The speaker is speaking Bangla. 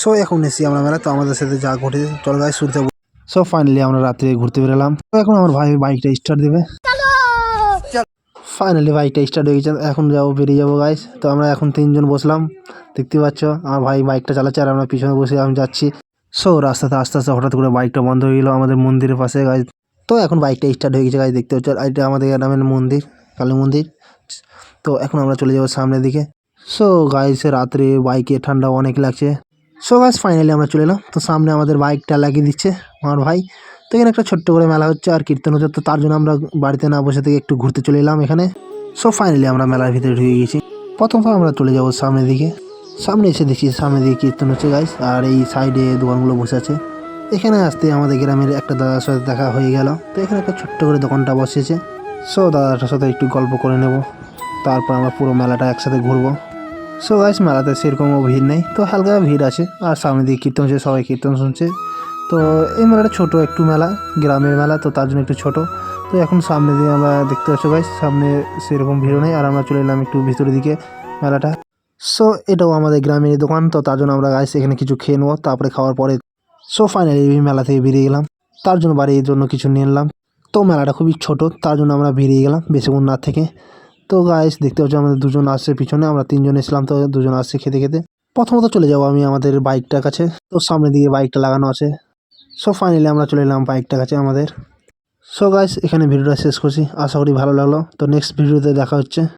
সো এখন এসি আমরা মেলা তো আমাদের সাথে যা ঘটে চল গাই শুরুতে সো ফাইনালি আমরা রাত্রে ঘুরতে বেরোলাম। এখন আমার ভাই বাইকটা স্টার্ট দেবে। ফাইনালি বাইকটা স্টার্ট হয়ে গেছে, এখন যাব, বেরিয়ে যাব গাইস তো আমরা এখন তিনজন বসলাম, দেখতে পাচ্ছ, আমার ভাই বাইকটা চালাচ্ছে আর আমরা পিছনে বসে আমি যাচ্ছি। সো রাস্তাতে আস্তে আস্তে হঠাৎ করে বাইকটা বন্ধ হয়ে গেলো আমাদের মন্দিরের পাশে গাছ তো এখন বাইকটা স্টার্ট হয়ে গেছে গাছ দেখতে পাচ্ছ এটা আমাদের গ্রামের মন্দির, কালী মন্দির। তো এখন আমরা চলে যাব সামনের দিকে। সো গাইস রাত্রে বাইকে ঠান্ডা অনেক লাগছে। সো গাইস ফাইনালি আমরা চলে এলাম। তো সামনে আমাদের বাইকটা লাগিয়ে দিচ্ছে আমার ভাই। তো এখানে একটা ছোট্ট করে মেলা হচ্ছে আর কীর্তন হচ্ছে। তো তার জন্য আমরা বাড়িতে না বসে থেকে একটু ঘুরতে চলে এলাম এখানে। সো ফাইনালি আমরা মেলার ভিতরে ঢুকে গেছি। প্রথম আমরা চলে যাব সামনের দিকে। সামনে এসে দেখছি সামনে দিকে কীর্তন হচ্ছে গাইস আর এই সাইডে দোকানগুলো বসে আছে। এখানে আসতে আমাদের গ্রামের একটা দাদার সাথে দেখা হয়ে গেল। তো এখানে একটা ছোট্ট করে দোকানটা বসেছে সো দাদাটার সাথে একটু গল্প করে নেব। তারপর আমরা পুরো মেলাটা একসাথে ঘুরবো। সো গাইস মেলাতে সেরকমও ভিড় নেই, তো হালকা ভিড় আছে। আর সামনে দিয়ে কীর্তন হচ্ছে, সবাই কীর্তন শুনছে। তো এই মেলাটা ছোটো একটু মেলা, গ্রামের মেলা, তো তার জন্য একটু ছোট। তো এখন সামনে দিয়ে আমরা দেখতে পাচ্ছ গাইস সামনে সেরকম ভিড়ও নেই। আর আমরা চলে এলাম একটু ভিতরের দিকে মেলাটা। সো এটাও আমাদের গ্রামের দোকান, তো তার জন্য আমরা গাইস এখানে কিছু খেয়ে নেব, তারপরে খাওয়ার পরে। সো ফাইনালি মেলা থেকে বেরিয়ে গেলাম। তার জন্য বাড়ির জন্য কিছু নিয়ে নিলাম তো মেলাটা খুবই ছোট, তার জন্য আমরা বেরিয়ে গেলাম বেশিক্ষণ না থেকে। তো গাইস দেখতে পাচ্ছি আমাদের দুজন আসছে পিছনে, আমরা তিনজন এসলাম তো দুজন আসছে খেতে খেতে। প্রথমত চলে যাব আমি আমাদের বাইকটার কাছে, তো সামনের দিকে বাইকটা লাগানো আছে। সো ফাইনালি আমরা চলে এলাম বাইকটার কাছে আমাদের। সো গাইস এখানে ভিডিওটা শেষ করছি, আশা করি ভালো লাগল। তো নেক্সট ভিডিওতে দেখা হচ্ছে।